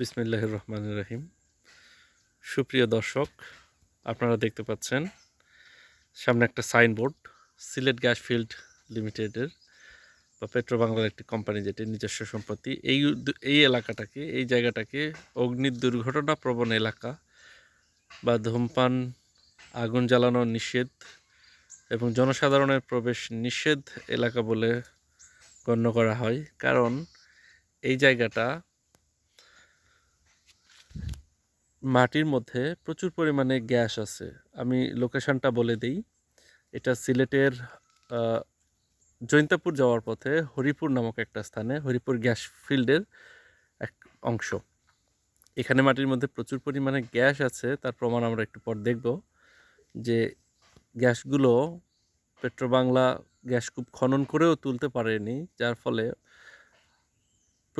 বিসমিল্লাহ রহমান রহিম। সুপ্রিয় দর্শক, আপনারা দেখতে পাচ্ছেন, সামনে একটা সাইনবোর্ড, সিলেট গ্যাস ফিল্ড লিমিটেডের বা পেট্রো বাংলার একটি কোম্পানি যেটি নিজস্ব সম্পত্তি। এই এই এলাকাটাকে, এই জায়গাটাকে অগ্নি দুর্ঘটনা প্রবণ এলাকা বা ধূমপান, আগুন জ্বালানো নিষেধ এবং জনসাধারণের প্রবেশ নিষেধ এলাকা বলে গণ্য করা হয়। কারণ এই জায়গাটা মাটির মধ্যে প্রচুর পরিমাণে গ্যাস আছে। আমি লোকেশনটা বলে দিই। এটা সিলেটের জৈন্তাপুর যাওয়ার পথে হরিপুর নামক একটা স্থানে, হরিপুর গ্যাস ফিল্ডের এক অংশ। এখানে মাটির মধ্যে প্রচুর পরিমাণে গ্যাস আছে, তার প্রমাণ আমরা একটু পর দেখব যে গ্যাসগুলো পেট্রোবাংলা গ্যাস কূপ খনন করেও তুলতে পারেনি, যার ফলে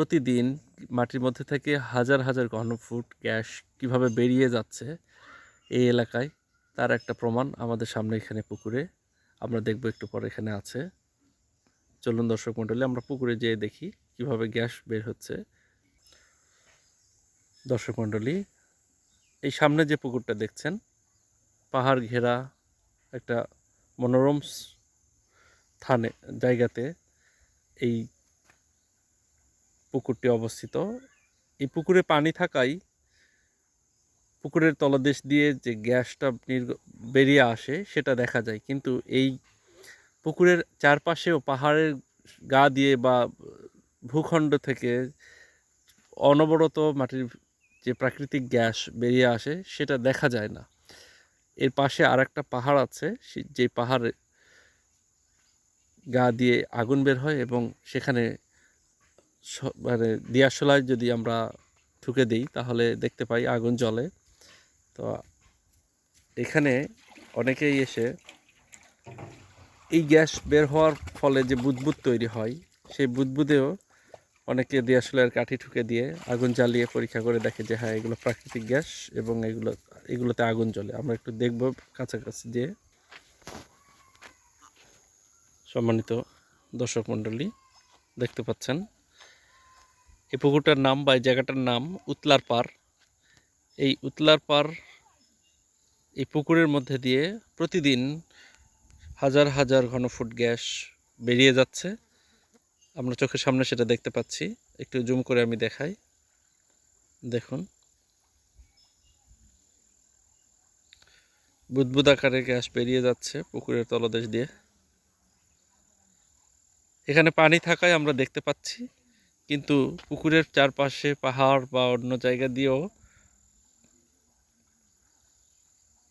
প্রতিদিন মাটির মধ্যে থেকে হাজার হাজার ঘনফুট গ্যাস কীভাবে বেরিয়ে যাচ্ছে এই এলাকায়, তার একটা প্রমাণ আমাদের সামনে এখানে পুকুরে। আমরা দেখব একটু পরে এখানে আছে। চলুন দর্শক মণ্ডলী, আমরা পুকুরে যেয়ে দেখি কীভাবে গ্যাস বের হচ্ছে। দর্শক মণ্ডলী, এই সামনে যে পুকুরটা দেখছেন, পাহাড় ঘেরা একটা মনোরম স্থানে, জায়গাতে এই পুকুরটি অবস্থিত। এই পুকুরে পানি থাকায় পুকুরের তলদেশ দিয়ে যে গ্যাসটা বেরিয়ে আসে, সেটা দেখা যায়। কিন্তু এই পুকুরের চারপাশেও পাহাড়ের গা দিয়ে বা ভূখণ্ড থেকে অনবরত মাটির যে প্রাকৃতিক গ্যাস বেরিয়ে আসে, সেটা দেখা যায় না। এর পাশে আর একটা পাহাড় আছে যে পাহাড়ে গা দিয়ে আগুন বের হয় এবং সেখানে মানে দিয়াশলায় যদি আমরা ঠুকে দিই, তাহলে দেখতে পাই আগুন জ্বলে। তো এখানে অনেকেই এসে এই গ্যাস বের হওয়ার ফলে যে বুদবুদ তৈরি হয়, সেই বুদবুদেও অনেকে দিয়াশলাইয়ের কাঠি ঠুকে দিয়ে আগুন জ্বালিয়ে পরীক্ষা করে দেখে যে হ্যাঁ এগুলো প্রাকৃতিক গ্যাস এবং এগুলো, এগুলোতে আগুন জ্বলে। আমরা একটু দেখব কাছাকাছি যে সম্মানিত দর্শক মণ্ডলী দেখতে পাচ্ছেন। এই পুকুরটার নাম বা এই জায়গাটার নাম উতলার পার এই উতলার পার এই পুকুরের মধ্যে দিয়ে প্রতিদিন হাজার হাজার ঘনফুট গ্যাস বেরিয়ে যাচ্ছে। আমরা চোখের সামনে সেটা দেখতে পাচ্ছি। একটু জুম করে আমি দেখাই। দেখুন। বুদবুদ আকারে গ্যাস বেরিয়ে যাচ্ছে পুকুরের তলদেশ দিয়ে। এখানে পানি থাকায় আমরা দেখতে পাচ্ছি। কিন্তু পুকুরের চারপাশে পাহাড় বা অন্য জায়গা দিয়েও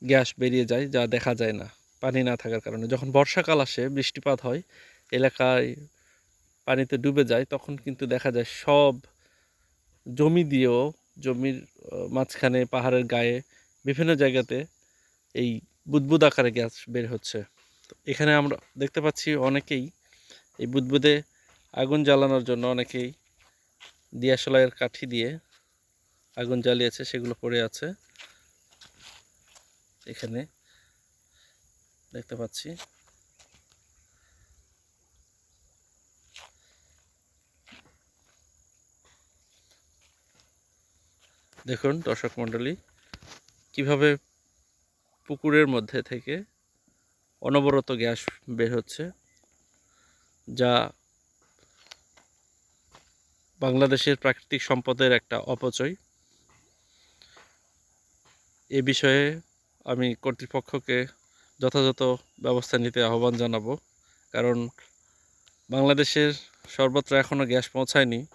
গ্যাস বেরিয়ে যায়, যা দেখা যায় না, পানি না থাকার কারণে। যখন বর্ষাকাল আসে, বৃষ্টিপাত হয়, এলাকায় পানিতে ডুবে যায়, তখন কিন্তু দেখা যায় সব জমি দিয়েও, জমির মাঝখানে পাহাড়ের গায়ে বিভিন্ন জায়গাতে এই বুদবুদ আকারে গ্যাস বের হচ্ছে। এখানে আমরা দেখতে পাচ্ছি অনেকেই এই বুদবুদে আগুন জ্বালানোর জন্য অনেকেই দিয়াশলাইয়ের কাঠি দিয়ে আগুন জ্বালিয়েছে, সেগুলো পড়ে আছে। এখানে দেখতে পাচ্ছি। দেখুন দর্শক মণ্ডলী, কীভাবে পুকুরের মধ্যে থেকে অনবরত গ্যাস বের হচ্ছে, যা বাংলাদেশের প্রাকৃতিক সম্পদের একটা অপচয়। এ বিষয়ে আমি কর্তৃপক্ষকে যথাযথ ব্যবস্থা নিতে আহ্বান জানাব। কারণ বাংলাদেশের সর্বত্র এখনও গ্যাস পৌঁছায়নি।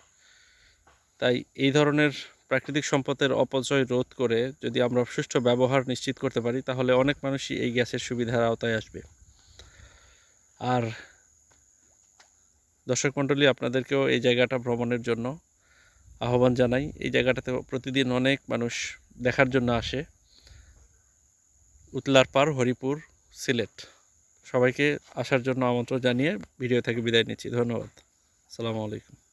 তাই এই ধরনের প্রাকৃতিক সম্পদের অপচয় রোধ করে যদি আমরা সুষ্ঠু ব্যবহার নিশ্চিত করতে পারি, তাহলে অনেক মানুষই এই গ্যাসের সুবিধার আওতায় আসবে। আর দর্শক মণ্ডলী, আপনাদেরকেও এই জায়গাটা ভ্রমণের জন্য আহ্বান জানাই। এই জায়গাটাতে প্রতিদিন অনেক মানুষ দেখার জন্য আসে। উতলার পার, হরিপুর, সিলেট। সবাইকে আসার জন্য আমন্ত্রণ জানিয়ে ভিডিও থেকে বিদায় নিচ্ছি। ধন্যবাদ। আসসালামু আলাইকুম।